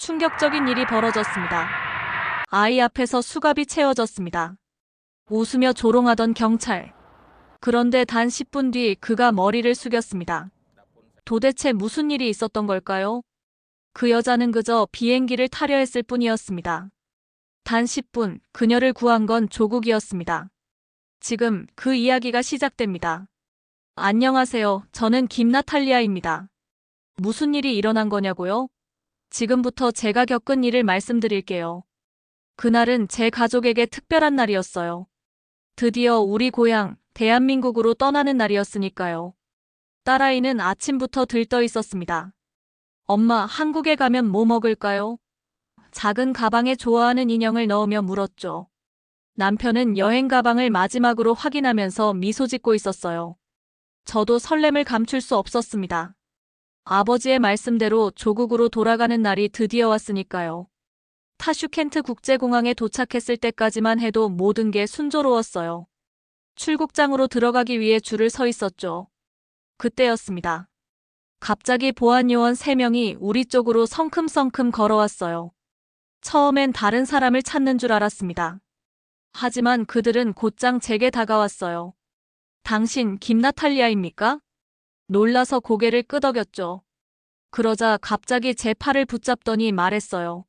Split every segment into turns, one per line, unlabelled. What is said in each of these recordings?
충격적인 일이 벌어졌습니다. 아이 앞에서 수갑이 채워졌습니다. 웃으며 조롱하던 경찰. 그런데 단 10분 뒤 그가 머리를 숙였습니다. 도대체 무슨 일이 있었던 걸까요? 그 여자는 그저 비행기를 타려 했을 뿐이었습니다. 단 10분 그녀를 구한 건 조국이었습니다. 지금 그 이야기가 시작됩니다. 안녕하세요. 저는 김나탈리아입니다. 무슨 일이 일어난 거냐고요? 지금부터 제가 겪은 일을 말씀드릴게요. 그날은 제 가족에게 특별한 날이었어요. 드디어 우리 고향, 대한민국으로 떠나는 날이었으니까요. 딸아이는 아침부터 들떠 있었습니다. 엄마, 한국에 가면 뭐 먹을까요? 작은 가방에 좋아하는 인형을 넣으며 물었죠. 남편은 여행 가방을 마지막으로 확인하면서 미소 짓고 있었어요. 저도 설렘을 감출 수 없었습니다. 아버지의 말씀대로 조국으로 돌아가는 날이 드디어 왔으니까요. 타슈켄트 국제공항에 도착했을 때까지만 해도 모든 게 순조로웠어요. 출국장으로 들어가기 위해 줄을 서 있었죠. 그때였습니다. 갑자기 보안요원 3명이 우리 쪽으로 성큼성큼 걸어왔어요. 처음엔 다른 사람을 찾는 줄 알았습니다. 하지만 그들은 곧장 제게 다가왔어요. 당신 김나탈리아입니까? 놀라서 고개를 끄덕였죠. 그러자 갑자기 제 팔을 붙잡더니 말했어요.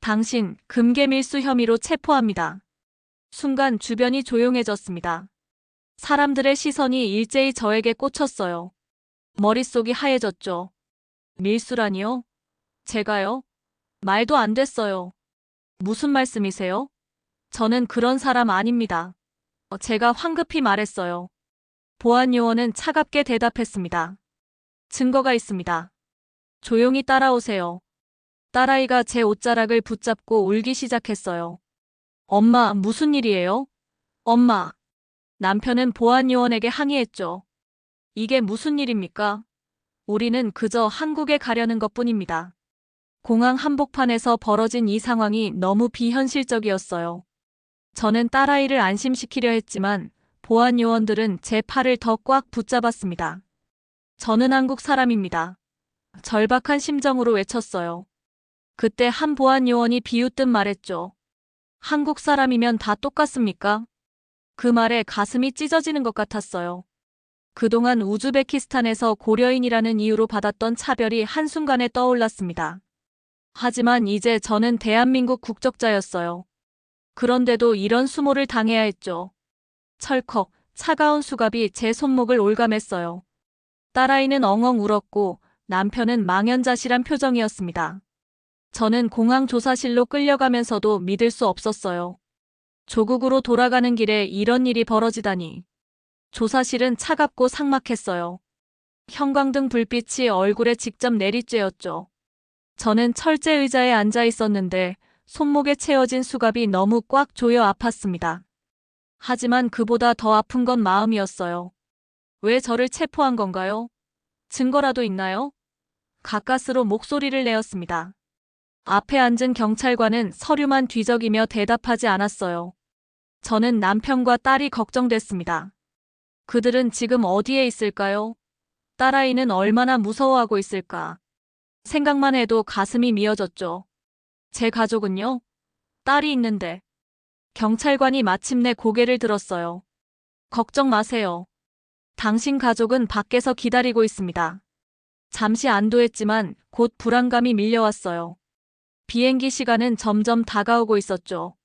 당신 금괴밀수 혐의로 체포합니다. 순간 주변이 조용해졌습니다. 사람들의 시선이 일제히 저에게 꽂혔어요. 머릿속이 하얘졌죠. 밀수라니요? 제가요? 말도 안 됐어요. 무슨 말씀이세요? 저는 그런 사람 아닙니다. 어, 제가 황급히 말했어요. 보안 요원은 차갑게 대답했습니다. 증거가 있습니다. 조용히 따라오세요. 딸아이가 제 옷자락을 붙잡고 울기 시작했어요. 엄마, 무슨 일이에요? 엄마. 남편은 보안 요원에게 항의했죠. 이게 무슨 일입니까? 우리는 그저 한국에 가려는 것 뿐입니다. 공항 한복판에서 벌어진 이 상황이 너무 비현실적이었어요. 저는 딸아이를 안심시키려 했지만 보안 요원들은 제 팔을 더 꽉 붙잡았습니다. 저는 한국 사람입니다. 절박한 심정으로 외쳤어요. 그때 한 보안 요원이 비웃듯 말했죠. 한국 사람이면 다 똑같습니까? 그 말에 가슴이 찢어지는 것 같았어요. 그동안 우즈베키스탄에서 고려인이라는 이유로 받았던 차별이 한순간에 떠올랐습니다. 하지만 이제 저는 대한민국 국적자였어요. 그런데도 이런 수모를 당해야 했죠. 철컥, 차가운 수갑이 제 손목을 올감했어요. 딸아이는 엉엉 울었고 남편은 망연자실한 표정이었습니다. 저는 공항 조사실로 끌려가면서도 믿을 수 없었어요. 조국으로 돌아가는 길에 이런 일이 벌어지다니. 조사실은 차갑고 삭막했어요. 형광등 불빛이 얼굴에 직접 내리쬐었죠. 저는 철제 의자에 앉아 있었는데 손목에 채워진 수갑이 너무 꽉 조여 아팠습니다. 하지만 그보다 더 아픈 건 마음이었어요. 왜 저를 체포한 건가요? 증거라도 있나요? 가까스로 목소리를 내었습니다. 앞에 앉은 경찰관은 서류만 뒤적이며 대답하지 않았어요. 저는 남편과 딸이 걱정됐습니다. 그들은 지금 어디에 있을까요? 딸아이는 얼마나 무서워하고 있을까? 생각만 해도 가슴이 미어졌죠. 제 가족은요? 딸이 있는데. 경찰관이 마침내 고개를 들었어요. 걱정 마세요. 당신 가족은 밖에서 기다리고 있습니다. 잠시 안도했지만 곧 불안감이 밀려왔어요. 비행기 시간은 점점 다가오고 있었죠.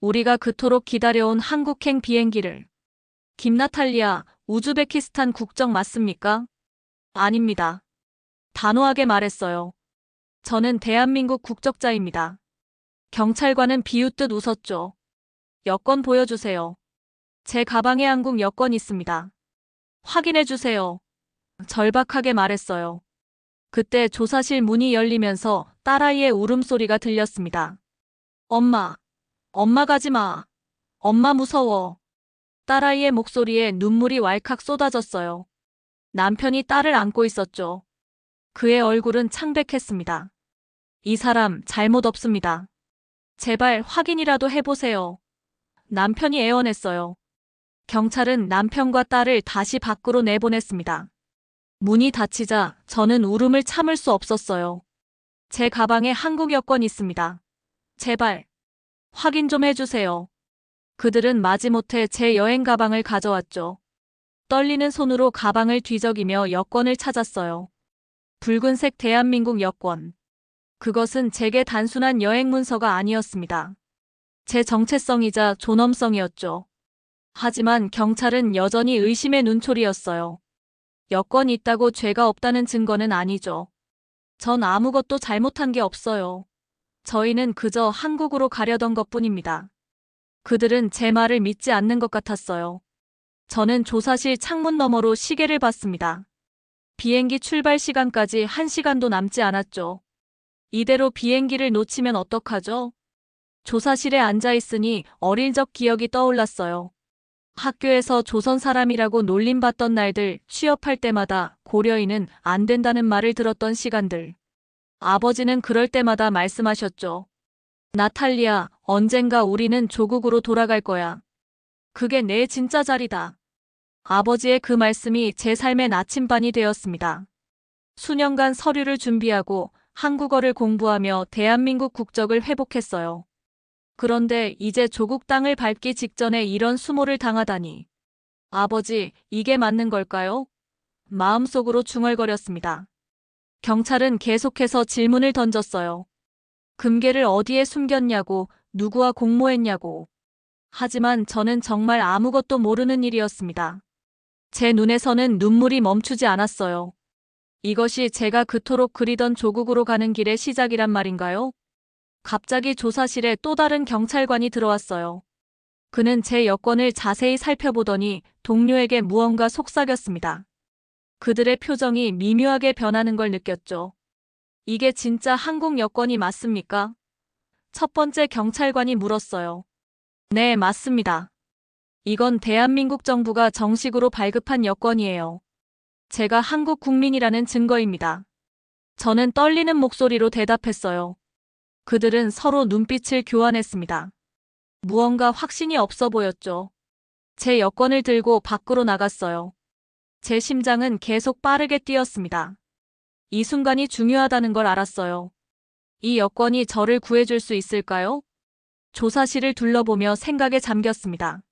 우리가 그토록 기다려온 한국행 비행기를. 김나탈리아, 우즈베키스탄 국적 맞습니까? 아닙니다. 단호하게 말했어요. 저는 대한민국 국적자입니다. 경찰관은 비웃듯 웃었죠. 여권 보여주세요. 제 가방에 한국 여권 있습니다. 확인해 주세요. 절박하게 말했어요. 그때 조사실 문이 열리면서 딸아이의 울음소리가 들렸습니다. 엄마, 엄마 가지 마. 엄마 무서워. 딸아이의 목소리에 눈물이 왈칵 쏟아졌어요. 남편이 딸을 안고 있었죠. 그의 얼굴은 창백했습니다. 이 사람 잘못 없습니다. 제발 확인이라도 해보세요. 남편이 애원했어요. 경찰은 남편과 딸을 다시 밖으로 내보냈습니다. 문이 닫히자 저는 울음을 참을 수 없었어요. 제 가방에 한국 여권 있습니다. 제발 확인 좀 해주세요. 그들은 마지못해 제 여행 가방을 가져왔죠. 떨리는 손으로 가방을 뒤적이며 여권을 찾았어요. 붉은색 대한민국 여권. 그것은 제게 단순한 여행 문서가 아니었습니다. 제 정체성이자 존엄성이었죠. 하지만 경찰은 여전히 의심의 눈초리였어요. 여권이 있다고 죄가 없다는 증거는 아니죠. 전 아무것도 잘못한 게 없어요. 저희는 그저 한국으로 가려던 것 뿐입니다. 그들은 제 말을 믿지 않는 것 같았어요. 저는 조사실 창문 너머로 시계를 봤습니다. 비행기 출발 시간까지 한 시간도 남지 않았죠. 이대로 비행기를 놓치면 어떡하죠? 조사실에 앉아 있으니 어릴 적 기억이 떠올랐어요. 학교에서 조선 사람이라고 놀림받던 날들, 취업할 때마다 고려인은 안 된다는 말을 들었던 시간들. 아버지는 그럴 때마다 말씀하셨죠. 나탈리아, 언젠가 우리는 조국으로 돌아갈 거야. 그게 내 진짜 자리다. 아버지의 그 말씀이 제 삶의 나침반이 되었습니다. 수년간 서류를 준비하고 한국어를 공부하며 대한민국 국적을 회복했어요. 그런데 이제 조국 땅을 밟기 직전에 이런 수모를 당하다니. 아버지, 이게 맞는 걸까요? 마음속으로 중얼거렸습니다. 경찰은 계속해서 질문을 던졌어요. 금괴를 어디에 숨겼냐고, 누구와 공모했냐고. 하지만 저는 정말 아무것도 모르는 일이었습니다. 제 눈에서는 눈물이 멈추지 않았어요. 이것이 제가 그토록 그리던 조국으로 가는 길의 시작이란 말인가요? 갑자기 조사실에 또 다른 경찰관이 들어왔어요. 그는 제 여권을 자세히 살펴보더니 동료에게 무언가 속삭였습니다. 그들의 표정이 미묘하게 변하는 걸 느꼈죠. 이게 진짜 한국 여권이 맞습니까? 첫 번째 경찰관이 물었어요. 네, 맞습니다. 이건 대한민국 정부가 정식으로 발급한 여권이에요. 제가 한국 국민이라는 증거입니다. 저는 떨리는 목소리로 대답했어요. 그들은 서로 눈빛을 교환했습니다. 무언가 확신이 없어 보였죠. 제 여권을 들고 밖으로 나갔어요. 제 심장은 계속 빠르게 뛰었습니다. 이 순간이 중요하다는 걸 알았어요. 이 여권이 저를 구해줄 수 있을까요? 조사실을 둘러보며 생각에 잠겼습니다.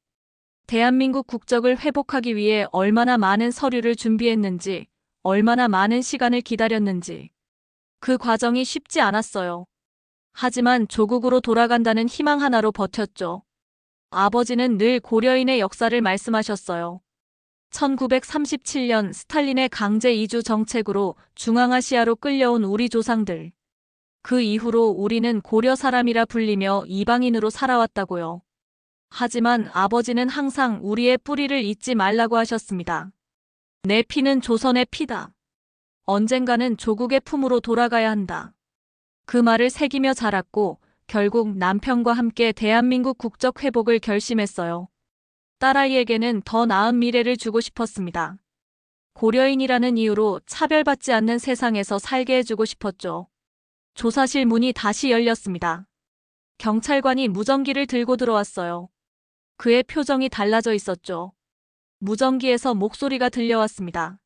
대한민국 국적을 회복하기 위해 얼마나 많은 서류를 준비했는지, 얼마나 많은 시간을 기다렸는지. 그 과정이 쉽지 않았어요. 하지만 조국으로 돌아간다는 희망 하나로 버텼죠. 아버지는 늘 고려인의 역사를 말씀하셨어요. 1937년 스탈린의 강제 이주 정책으로 중앙아시아로 끌려온 우리 조상들. 그 이후로 우리는 고려 사람이라 불리며 이방인으로 살아왔다고요. 하지만 아버지는 항상 우리의 뿌리를 잊지 말라고 하셨습니다. 내 피는 조선의 피다. 언젠가는 조국의 품으로 돌아가야 한다. 그 말을 새기며 자랐고 결국 남편과 함께 대한민국 국적 회복을 결심했어요. 딸아이에게는 더 나은 미래를 주고 싶었습니다. 고려인이라는 이유로 차별받지 않는 세상에서 살게 해주고 싶었죠. 조사실 문이 다시 열렸습니다. 경찰관이 무전기를 들고 들어왔어요. 그의 표정이 달라져 있었죠. 무전기에서 목소리가 들려왔습니다.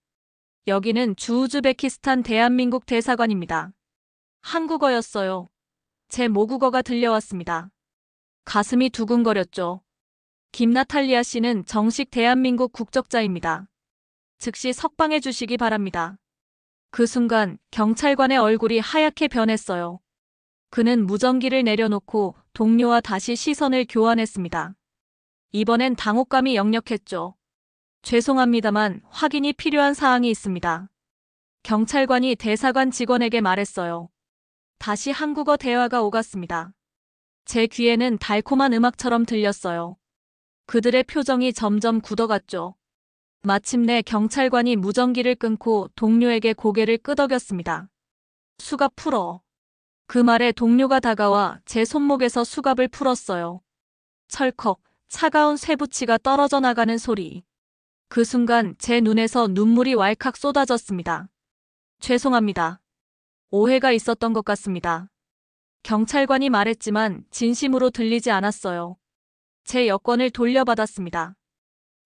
여기는 주우즈베키스탄 대한민국 대사관입니다. 한국어였어요. 제 모국어가 들려왔습니다. 가슴이 두근거렸죠. 김나탈리아 씨는 정식 대한민국 국적자입니다. 즉시 석방해 주시기 바랍니다. 그 순간 경찰관의 얼굴이 하얗게 변했어요. 그는 무전기를 내려놓고 동료와 다시 시선을 교환했습니다. 이번엔 당혹감이 역력했죠. 죄송합니다만 확인이 필요한 사항이 있습니다. 경찰관이 대사관 직원에게 말했어요. 다시 한국어 대화가 오갔습니다. 제 귀에는 달콤한 음악처럼 들렸어요. 그들의 표정이 점점 굳어갔죠. 마침내 경찰관이 무전기를 끊고 동료에게 고개를 끄덕였습니다. 수갑 풀어. 그 말에 동료가 다가와 제 손목에서 수갑을 풀었어요. 철컥, 차가운 쇠붙이가 떨어져 나가는 소리. 그 순간 제 눈에서 눈물이 왈칵 쏟아졌습니다. 죄송합니다. 오해가 있었던 것 같습니다. 경찰관이 말했지만 진심으로 들리지 않았어요. 제 여권을 돌려받았습니다.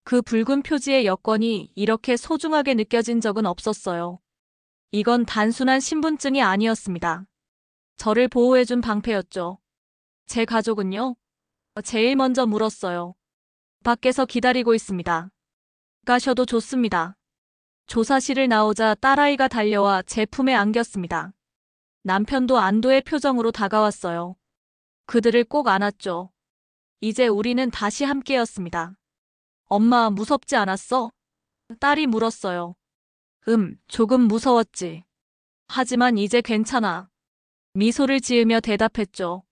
그 붉은 표지의 여권이 이렇게 소중하게 느껴진 적은 없었어요. 이건 단순한 신분증이 아니었습니다. 저를 보호해준 방패였죠. 제 가족은요? 제일 먼저 물었어요. 밖에서 기다리고 있습니다. 가셔도 좋습니다. 조사실을 나오자 딸아이가 달려와 제 품에 안겼습니다. 남편도 안도의 표정으로 다가왔어요. 그들을 꼭 안았죠. 이제 우리는 다시 함께였습니다. 엄마 무섭지 않았어? 딸이 물었어요. 음, 조금 무서웠지. 하지만 이제 괜찮아. 미소를 지으며 대답했죠.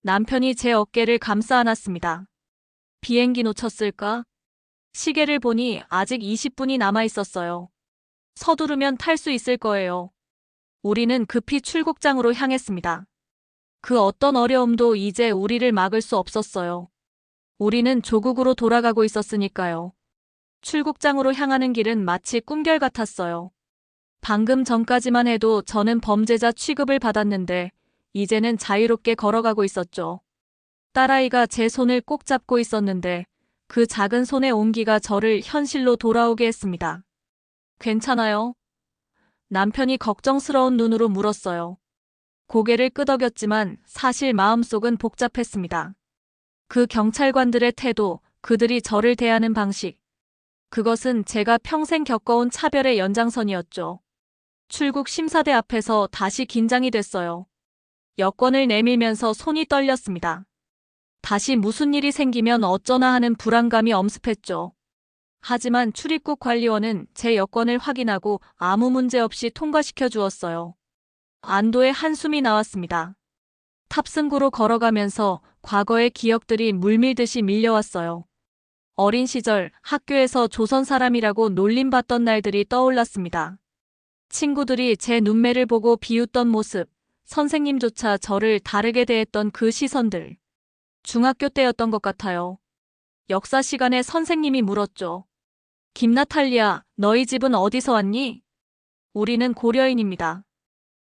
남편이 제 어깨를 감싸 안았습니다. 비행기 놓쳤을까? 시계를 보니 아직 20분이 남아 있었어요. 서두르면 탈 수 있을 거예요. 우리는 급히 출국장으로 향했습니다. 그 어떤 어려움도 이제 우리를 막을 수 없었어요. 우리는 조국으로 돌아가고 있었으니까요. 출국장으로 향하는 길은 마치 꿈결 같았어요. 방금 전까지만 해도 저는 범죄자 취급을 받았는데 이제는 자유롭게 걸어가고 있었죠. 딸아이가 제 손을 꼭 잡고 있었는데 그 작은 손의 온기가 저를 현실로 돌아오게 했습니다. 괜찮아요? 남편이 걱정스러운 눈으로 물었어요. 고개를 끄덕였지만 사실 마음속은 복잡했습니다. 그 경찰관들의 태도, 그들이 저를 대하는 방식. 그것은 제가 평생 겪어온 차별의 연장선이었죠. 출국 심사대 앞에서 다시 긴장이 됐어요. 여권을 내밀면서 손이 떨렸습니다. 다시 무슨 일이 생기면 어쩌나 하는 불안감이 엄습했죠. 하지만 출입국 관리원은 제 여권을 확인하고 아무 문제 없이 통과시켜 주었어요. 안도의 한숨이 나왔습니다. 탑승구로 걸어가면서 과거의 기억들이 물밀듯이 밀려왔어요. 어린 시절 학교에서 조선 사람이라고 놀림받던 날들이 떠올랐습니다. 친구들이 제 눈매를 보고 비웃던 모습, 선생님조차 저를 다르게 대했던 그 시선들. 중학교 때였던 것 같아요. 역사 시간에 선생님이 물었죠. 김나탈리아, 너희 집은 어디서 왔니? 우리는 고려인입니다.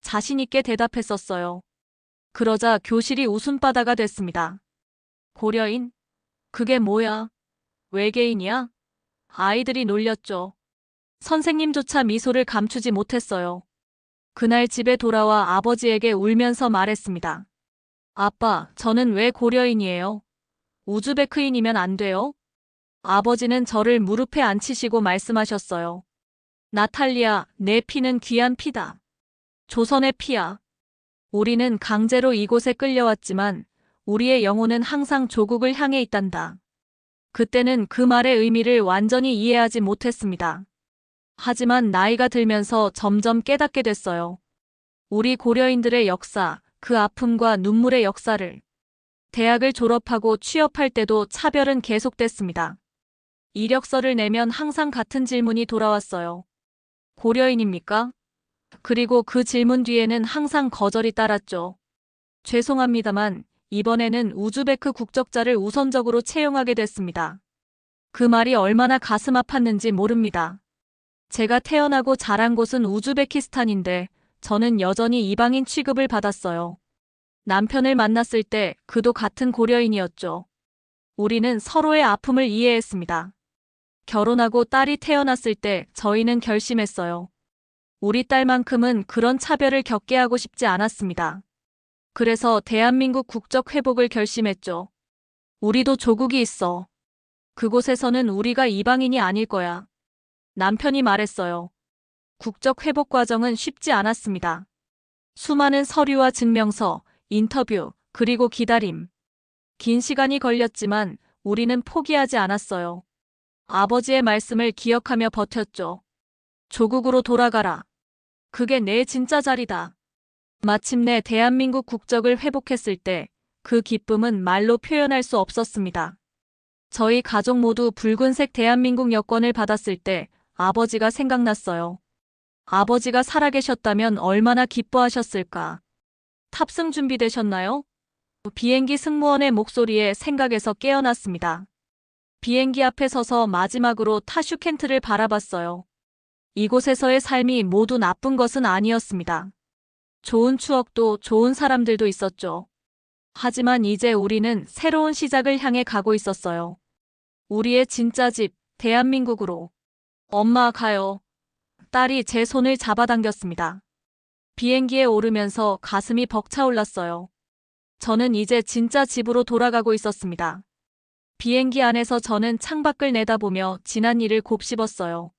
자신있게 대답했었어요. 그러자 교실이 웃음바다가 됐습니다. 고려인? 그게 뭐야? 외계인이야? 아이들이 놀렸죠. 선생님조차 미소를 감추지 못했어요. 그날 집에 돌아와 아버지에게 울면서 말했습니다. 아빠, 저는 왜 고려인이에요? 우즈베크인이면 안 돼요? 아버지는 저를 무릎에 앉히시고 말씀하셨어요. 나탈리아, 내 피는 귀한 피다. 조선의 피야. 우리는 강제로 이곳에 끌려왔지만 우리의 영혼은 항상 조국을 향해 있단다. 그때는 그 말의 의미를 완전히 이해하지 못했습니다. 하지만 나이가 들면서 점점 깨닫게 됐어요. 우리 고려인들의 역사, 그 아픔과 눈물의 역사를. 대학을 졸업하고 취업할 때도 차별은 계속됐습니다. 이력서를 내면 항상 같은 질문이 돌아왔어요. 고려인입니까? 그리고 그 질문 뒤에는 항상 거절이 따랐죠. 죄송합니다만 이번에는 우즈베크 국적자를 우선적으로 채용하게 됐습니다. 그 말이 얼마나 가슴 아팠는지 모릅니다. 제가 태어나고 자란 곳은 우즈베키스탄인데 저는 여전히 이방인 취급을 받았어요. 남편을 만났을 때 그도 같은 고려인이었죠. 우리는 서로의 아픔을 이해했습니다. 결혼하고 딸이 태어났을 때 저희는 결심했어요. 우리 딸만큼은 그런 차별을 겪게 하고 싶지 않았습니다. 그래서 대한민국 국적 회복을 결심했죠. 우리도 조국이 있어. 그곳에서는 우리가 이방인이 아닐 거야. 남편이 말했어요. 국적 회복 과정은 쉽지 않았습니다. 수많은 서류와 증명서, 인터뷰, 그리고 기다림. 긴 시간이 걸렸지만 우리는 포기하지 않았어요. 아버지의 말씀을 기억하며 버텼죠. 조국으로 돌아가라. 그게 내 진짜 자리다. 마침내 대한민국 국적을 회복했을 때 그 기쁨은 말로 표현할 수 없었습니다. 저희 가족 모두 붉은색 대한민국 여권을 받았을 때 아버지가 생각났어요. 아버지가 살아계셨다면 얼마나 기뻐하셨을까. 탑승 준비되셨나요? 비행기 승무원의 목소리에 생각에서 깨어났습니다. 비행기 앞에 서서 마지막으로 타슈켄트를 바라봤어요. 이곳에서의 삶이 모두 나쁜 것은 아니었습니다. 좋은 추억도 좋은 사람들도 있었죠. 하지만 이제 우리는 새로운 시작을 향해 가고 있었어요. 우리의 진짜 집, 대한민국으로. 엄마 가요. 딸이 제 손을 잡아당겼습니다. 비행기에 오르면서 가슴이 벅차올랐어요. 저는 이제 진짜 집으로 돌아가고 있었습니다. 비행기 안에서 저는 창밖을 내다보며 지난 일을 곱씹었어요.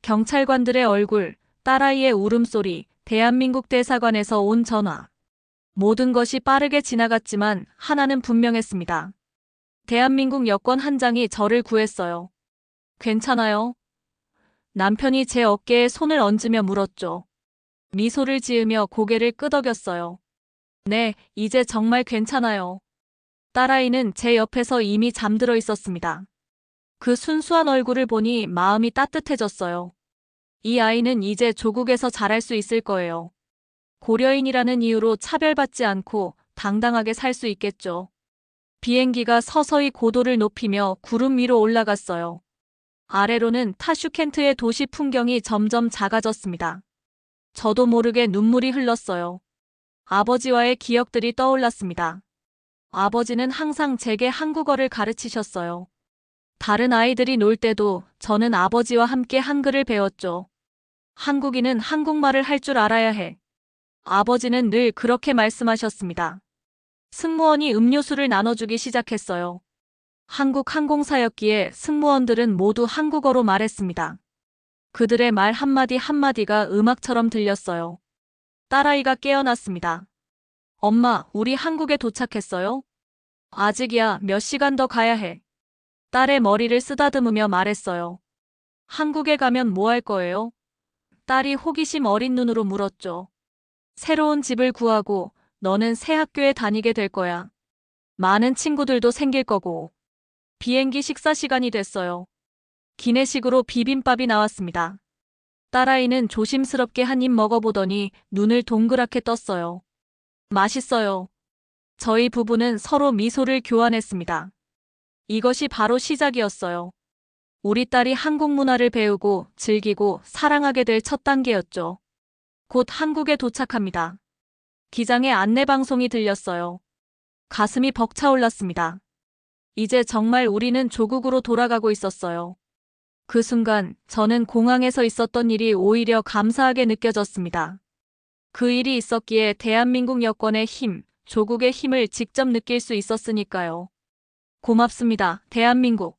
경찰관들의 얼굴, 딸아이의 울음소리, 대한민국 대사관에서 온 전화. 모든 것이 빠르게 지나갔지만 하나는 분명했습니다. 대한민국 여권 한 장이 저를 구했어요. 괜찮아요? 남편이 제 어깨에 손을 얹으며 물었죠. 미소를 지으며 고개를 끄덕였어요. 네, 이제 정말 괜찮아요. 딸아이는 제 옆에서 이미 잠들어 있었습니다. 그 순수한 얼굴을 보니 마음이 따뜻해졌어요. 이 아이는 이제 조국에서 자랄 수 있을 거예요. 고려인이라는 이유로 차별받지 않고 당당하게 살 수 있겠죠. 비행기가 서서히 고도를 높이며 구름 위로 올라갔어요. 아래로는 타슈켄트의 도시 풍경이 점점 작아졌습니다. 저도 모르게 눈물이 흘렀어요. 아버지와의 기억들이 떠올랐습니다. 아버지는 항상 제게 한국어를 가르치셨어요. 다른 아이들이 놀 때도 저는 아버지와 함께 한글을 배웠죠. 한국인은 한국말을 할 줄 알아야 해. 아버지는 늘 그렇게 말씀하셨습니다. 승무원이 음료수를 나눠주기 시작했어요. 한국 항공사였기에 승무원들은 모두 한국어로 말했습니다. 그들의 말 한마디 한마디가 음악처럼 들렸어요. 딸아이가 깨어났습니다. 엄마, 우리 한국에 도착했어요? 아직이야, 몇 시간 더 가야 해. 딸의 머리를 쓰다듬으며 말했어요. 한국에 가면 뭐 할 거예요? 딸이 호기심 어린 눈으로 물었죠. 새로운 집을 구하고 너는 새 학교에 다니게 될 거야. 많은 친구들도 생길 거고. 비행기 식사 시간이 됐어요. 기내식으로 비빔밥이 나왔습니다. 딸아이는 조심스럽게 한 입 먹어보더니 눈을 동그랗게 떴어요. 맛있어요. 저희 부부는 서로 미소를 교환했습니다. 이것이 바로 시작이었어요. 우리 딸이 한국 문화를 배우고 즐기고 사랑하게 될 첫 단계였죠. 곧 한국에 도착합니다. 기장의 안내방송이 들렸어요. 가슴이 벅차올랐습니다. 이제 정말 우리는 조국으로 돌아가고 있었어요. 그 순간 저는 공항에서 있었던 일이 오히려 감사하게 느껴졌습니다. 그 일이 있었기에 대한민국 여권의 힘, 조국의 힘을 직접 느낄 수 있었으니까요. 고맙습니다, 대한민국.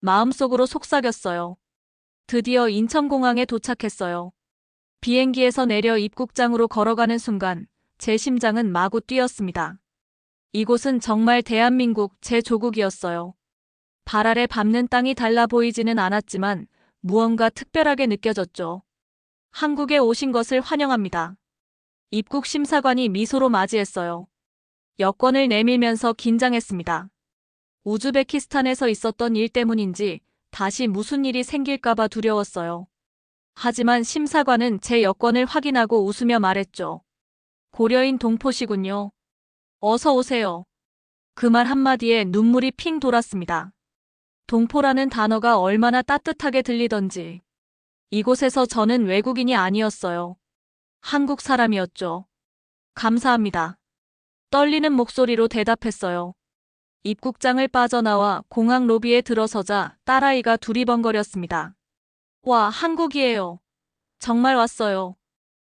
마음속으로 속삭였어요. 드디어 인천공항에 도착했어요. 비행기에서 내려 입국장으로 걸어가는 순간 제 심장은 마구 뛰었습니다. 이곳은 정말 대한민국 제 조국이었어요. 발 아래 밟는 땅이 달라 보이지는 않았지만 무언가 특별하게 느껴졌죠. 한국에 오신 것을 환영합니다. 입국 심사관이 미소로 맞이했어요. 여권을 내밀면서 긴장했습니다. 우즈베키스탄에서 있었던 일 때문인지 다시 무슨 일이 생길까봐 두려웠어요. 하지만 심사관은 제 여권을 확인하고 웃으며 말했죠. 고려인 동포시군요. 어서 오세요. 그 말 한마디에 눈물이 핑 돌았습니다. 동포라는 단어가 얼마나 따뜻하게 들리던지. 이곳에서 저는 외국인이 아니었어요. 한국 사람이었죠. 감사합니다. 떨리는 목소리로 대답했어요. 입국장을 빠져나와 공항 로비에 들어서자 딸아이가 두리번거렸습니다. 와, 한국이에요. 정말 왔어요.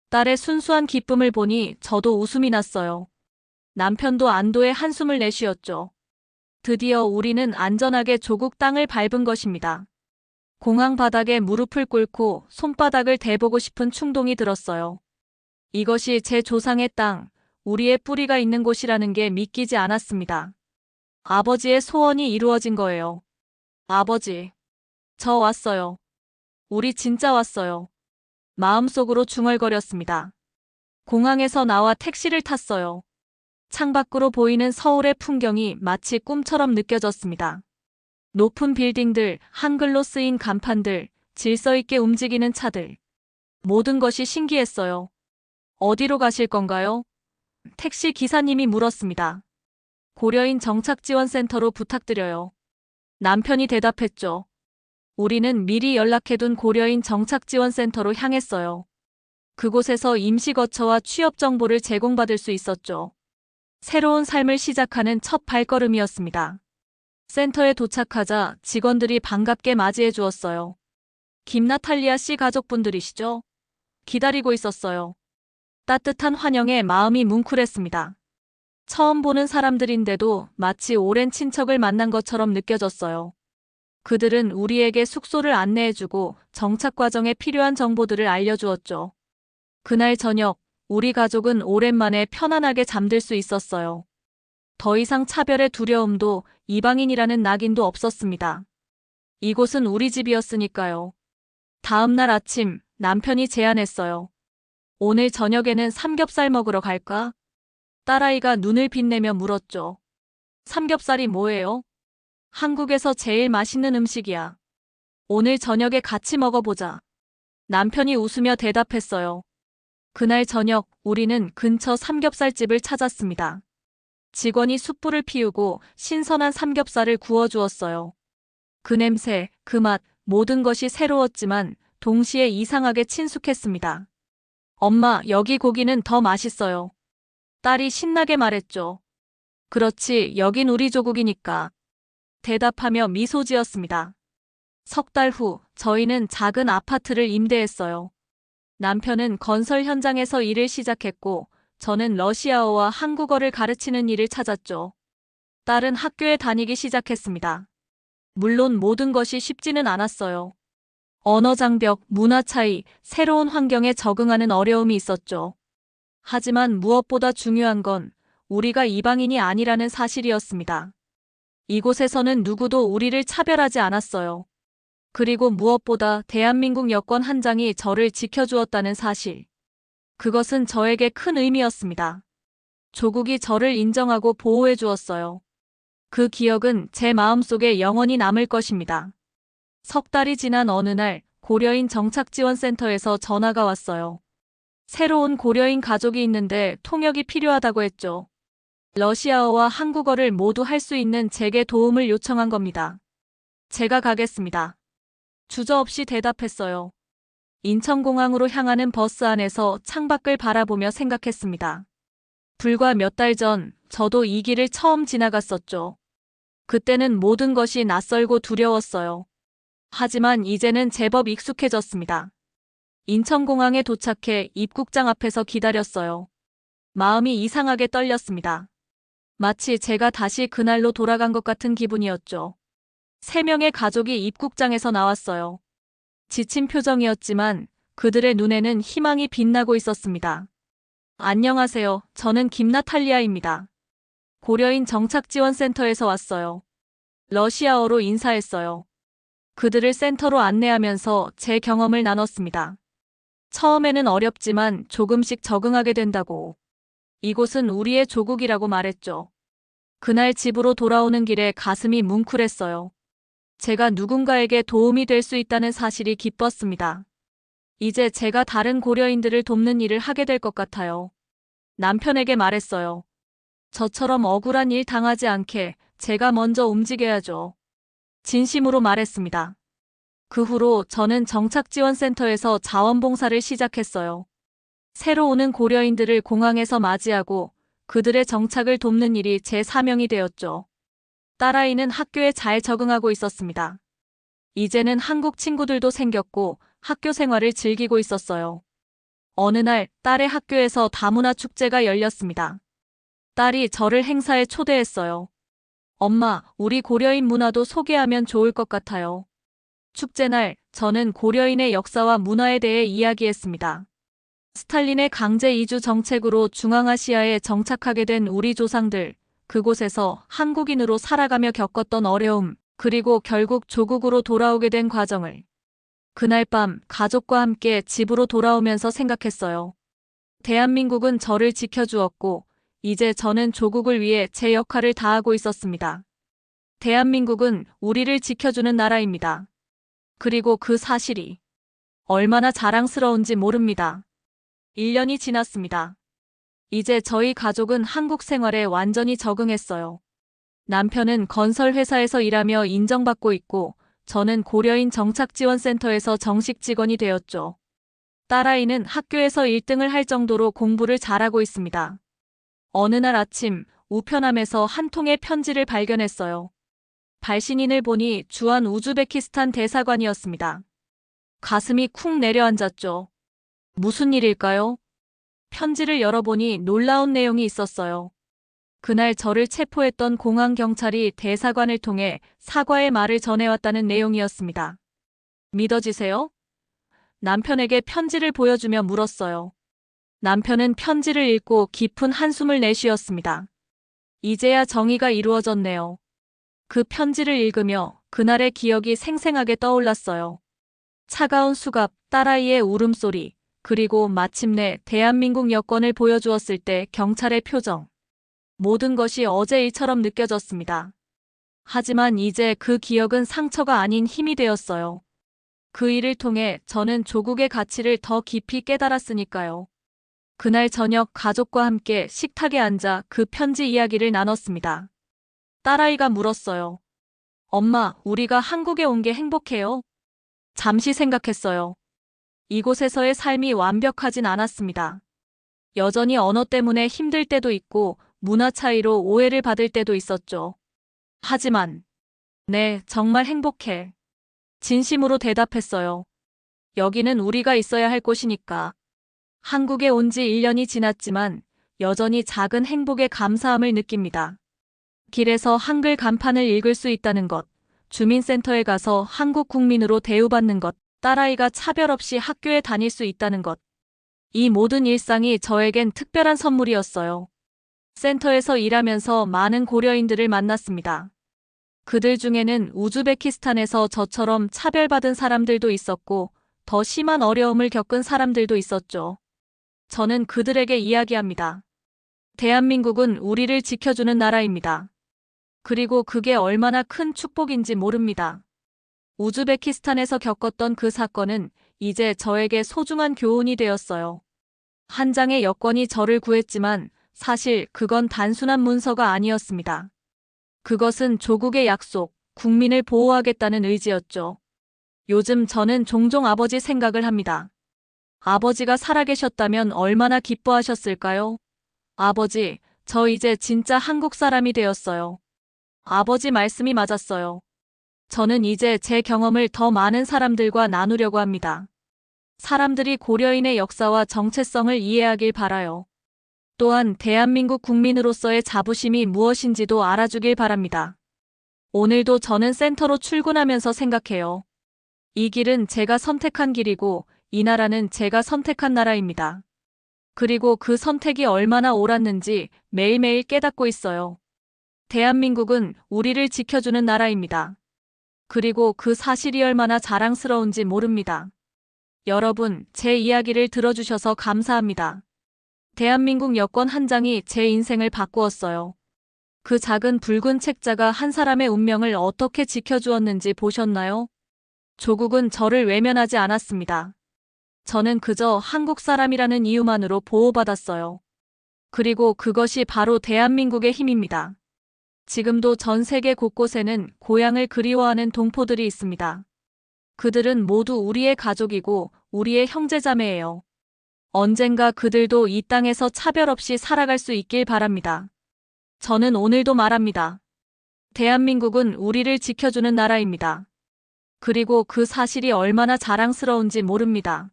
딸의 순수한 기쁨을 보니 저도 웃음이 났어요. 남편도 안도의 한숨을 내쉬었죠. 드디어 우리는 안전하게 조국 땅을 밟은 것입니다. 공항 바닥에 무릎을 꿇고 손바닥을 대보고 싶은 충동이 들었어요. 이것이 제 조상의 땅, 우리의 뿌리가 있는 곳이라는 게 믿기지 않았습니다. 아버지의 소원이 이루어진 거예요. 아버지. 저 왔어요. 우리 진짜 왔어요. 마음속으로 중얼거렸습니다. 공항에서 나와 택시를 탔어요. 창밖으로 보이는 서울의 풍경이 마치 꿈처럼 느껴졌습니다. 높은 빌딩들, 한글로 쓰인 간판들, 질서 있게 움직이는 차들. 모든 것이 신기했어요. 어디로 가실 건가요? 택시 기사님이 물었습니다. 고려인 정착지원센터로 부탁드려요. 남편이 대답했죠. 우리는 미리 연락해둔 고려인 정착지원센터로 향했어요. 그곳에서 임시거처와 취업 정보를 제공받을 수 있었죠. 새로운 삶을 시작하는 첫 발걸음이었습니다. 센터에 도착하자 직원들이 반갑게 맞이해 주었어요. 김나탈리아 씨 가족분들이시죠? 기다리고 있었어요. 따뜻한 환영에 마음이 뭉클했습니다. 처음 보는 사람들인데도 마치 오랜 친척을 만난 것처럼 느껴졌어요. 그들은 우리에게 숙소를 안내해주고 정착 과정에 필요한 정보들을 알려주었죠. 그날 저녁, 우리 가족은 오랜만에 편안하게 잠들 수 있었어요. 더 이상 차별의 두려움도 이방인이라는 낙인도 없었습니다. 이곳은 우리 집이었으니까요. 다음 날 아침 남편이 제안했어요. 오늘 저녁에는 삼겹살 먹으러 갈까? 딸아이가 눈을 빛내며 물었죠. 삼겹살이 뭐예요? 한국에서 제일 맛있는 음식이야. 오늘 저녁에 같이 먹어보자. 남편이 웃으며 대답했어요. 그날 저녁 우리는 근처 삼겹살집을 찾았습니다. 직원이 숯불을 피우고 신선한 삼겹살을 구워주었어요. 그 냄새, 그 맛, 모든 것이 새로웠지만 동시에 이상하게 친숙했습니다. 엄마, 여기 고기는 더 맛있어요. 딸이 신나게 말했죠. 그렇지, 여긴 우리 조국이니까. 대답하며 미소 지었습니다. 석 달 후, 저희는 작은 아파트를 임대했어요. 남편은 건설 현장에서 일을 시작했고, 저는 러시아어와 한국어를 가르치는 일을 찾았죠. 딸은 학교에 다니기 시작했습니다. 물론 모든 것이 쉽지는 않았어요. 언어 장벽, 문화 차이, 새로운 환경에 적응하는 어려움이 있었죠. 하지만 무엇보다 중요한 건 우리가 이방인이 아니라는 사실이었습니다. 이곳에서는 누구도 우리를 차별하지 않았어요. 그리고 무엇보다 대한민국 여권 한 장이 저를 지켜주었다는 사실. 그것은 저에게 큰 의미였습니다. 조국이 저를 인정하고 보호해 주었어요. 그 기억은 제 마음속에 영원히 남을 것입니다. 석 달이 지난 어느 날 고려인 정착지원센터에서 전화가 왔어요. 새로운 고려인 가족이 있는데 통역이 필요하다고 했죠. 러시아어와 한국어를 모두 할 수 있는 제게 도움을 요청한 겁니다. 제가 가겠습니다. 주저없이 대답했어요. 인천공항으로 향하는 버스 안에서 창밖을 바라보며 생각했습니다. 불과 몇 달 전 저도 이 길을 처음 지나갔었죠. 그때는 모든 것이 낯설고 두려웠어요. 하지만 이제는 제법 익숙해졌습니다. 인천공항에 도착해 입국장 앞에서 기다렸어요. 마음이 이상하게 떨렸습니다. 마치 제가 다시 그날로 돌아간 것 같은 기분이었죠. 세 명의 가족이 입국장에서 나왔어요. 지친 표정이었지만 그들의 눈에는 희망이 빛나고 있었습니다. 안녕하세요. 저는 김나탈리아입니다. 고려인 정착지원센터에서 왔어요. 러시아어로 인사했어요. 그들을 센터로 안내하면서 제 경험을 나눴습니다. 처음에는 어렵지만 조금씩 적응하게 된다고. 이곳은 우리의 조국이라고 말했죠. 그날 집으로 돌아오는 길에 가슴이 뭉클했어요. 제가 누군가에게 도움이 될 수 있다는 사실이 기뻤습니다. 이제 제가 다른 고려인들을 돕는 일을 하게 될 것 같아요. 남편에게 말했어요. 저처럼 억울한 일 당하지 않게 제가 먼저 움직여야죠. 진심으로 말했습니다. 그 후로 저는 정착지원센터에서 자원봉사를 시작했어요. 새로 오는 고려인들을 공항에서 맞이하고 그들의 정착을 돕는 일이 제 사명이 되었죠. 딸아이는 학교에 잘 적응하고 있었습니다. 이제는 한국 친구들도 생겼고 학교 생활을 즐기고 있었어요. 어느 날 딸의 학교에서 다문화 축제가 열렸습니다. 딸이 저를 행사에 초대했어요. 엄마, 우리 고려인 문화도 소개하면 좋을 것 같아요. 축제날 저는 고려인의 역사와 문화에 대해 이야기했습니다. 스탈린의 강제 이주 정책으로 중앙아시아에 정착하게 된 우리 조상들, 그곳에서 한국인으로 살아가며 겪었던 어려움, 그리고 결국 조국으로 돌아오게 된 과정을 그날 밤 가족과 함께 집으로 돌아오면서 생각했어요. 대한민국은 저를 지켜주었고, 이제 저는 조국을 위해 제 역할을 다하고 있었습니다. 대한민국은 우리를 지켜주는 나라입니다. 그리고 그 사실이 얼마나 자랑스러운지 모릅니다. 1년이 지났습니다. 이제 저희 가족은 한국 생활에 완전히 적응했어요. 남편은 건설 회사에서 일하며 인정받고 있고 저는 고려인 정착지원센터에서 정식 직원이 되었죠. 딸아이는 학교에서 1등을 할 정도로 공부를 잘하고 있습니다. 어느 날 아침 우편함에서 한 통의 편지를 발견했어요. 발신인을 보니 주한 우즈베키스탄 대사관이었습니다. 가슴이 쿵 내려앉았죠. 무슨 일일까요? 편지를 열어보니 놀라운 내용이 있었어요. 그날 저를 체포했던 공항 경찰이 대사관을 통해 사과의 말을 전해왔다는 내용이었습니다. 믿어지세요? 남편에게 편지를 보여주며 물었어요. 남편은 편지를 읽고 깊은 한숨을 내쉬었습니다. 이제야 정의가 이루어졌네요. 그 편지를 읽으며 그날의 기억이 생생하게 떠올랐어요. 차가운 수갑, 딸아이의 울음소리, 그리고 마침내 대한민국 여권을 보여주었을 때 경찰의 표정. 모든 것이 어제 일처럼 느껴졌습니다. 하지만 이제 그 기억은 상처가 아닌 힘이 되었어요. 그 일을 통해 저는 조국의 가치를 더 깊이 깨달았으니까요. 그날 저녁 가족과 함께 식탁에 앉아 그 편지 이야기를 나눴습니다. 딸아이가 물었어요. 엄마, 우리가 한국에 온 게 행복해요? 잠시 생각했어요. 이곳에서의 삶이 완벽하진 않았습니다. 여전히 언어 때문에 힘들 때도 있고 문화 차이로 오해를 받을 때도 있었죠. 하지만, 네, 정말 행복해. 진심으로 대답했어요. 여기는 우리가 있어야 할 곳이니까. 한국에 온 지 1년이 지났지만 여전히 작은 행복에 감사함을 느낍니다. 길에서 한글 간판을 읽을 수 있다는 것, 주민센터에 가서 한국 국민으로 대우받는 것, 딸아이가 차별 없이 학교에 다닐 수 있다는 것. 이 모든 일상이 저에겐 특별한 선물이었어요. 센터에서 일하면서 많은 고려인들을 만났습니다. 그들 중에는 우즈베키스탄에서 저처럼 차별받은 사람들도 있었고 더 심한 어려움을 겪은 사람들도 있었죠. 저는 그들에게 이야기합니다. 대한민국은 우리를 지켜주는 나라입니다. 그리고 그게 얼마나 큰 축복인지 모릅니다. 우즈베키스탄에서 겪었던 그 사건은 이제 저에게 소중한 교훈이 되었어요. 한 장의 여권이 저를 구했지만 사실 그건 단순한 문서가 아니었습니다. 그것은 조국의 약속, 국민을 보호하겠다는 의지였죠. 요즘 저는 종종 아버지 생각을 합니다. 아버지가 살아계셨다면 얼마나 기뻐하셨을까요? 아버지, 저 이제 진짜 한국 사람이 되었어요. 아버지 말씀이 맞았어요. 저는 이제 제 경험을 더 많은 사람들과 나누려고 합니다. 사람들이 고려인의 역사와 정체성을 이해하길 바라요. 또한 대한민국 국민으로서의 자부심이 무엇인지도 알아주길 바랍니다. 오늘도 저는 센터로 출근하면서 생각해요. 이 길은 제가 선택한 길이고 이 나라는 제가 선택한 나라입니다. 그리고 그 선택이 얼마나 옳았는지 매일매일 깨닫고 있어요. 대한민국은 우리를 지켜주는 나라입니다. 그리고 그 사실이 얼마나 자랑스러운지 모릅니다. 여러분, 제 이야기를 들어주셔서 감사합니다. 대한민국 여권 한 장이 제 인생을 바꾸었어요. 그 작은 붉은 책자가 한 사람의 운명을 어떻게 지켜주었는지 보셨나요? 조국은 저를 외면하지 않았습니다. 저는 그저 한국 사람이라는 이유만으로 보호받았어요. 그리고 그것이 바로 대한민국의 힘입니다. 지금도 전 세계 곳곳에는 고향을 그리워하는 동포들이 있습니다. 그들은 모두 우리의 가족이고 우리의 형제자매예요. 언젠가 그들도 이 땅에서 차별 없이 살아갈 수 있길 바랍니다. 저는 오늘도 말합니다. 대한민국은 우리를 지켜주는 나라입니다. 그리고 그 사실이 얼마나 자랑스러운지 모릅니다.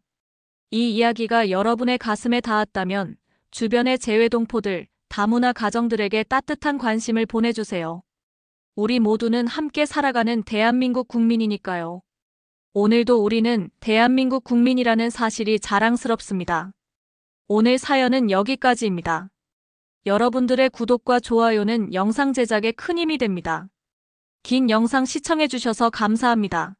이 이야기가 여러분의 가슴에 닿았다면 주변의 재외동포들, 다문화 가정들에게 따뜻한 관심을 보내주세요. 우리 모두는 함께 살아가는 대한민국 국민이니까요. 오늘도 우리는 대한민국 국민이라는 사실이 자랑스럽습니다. 오늘 사연은 여기까지입니다. 여러분들의 구독과 좋아요는 영상 제작에 큰 힘이 됩니다. 긴 영상 시청해주셔서 감사합니다.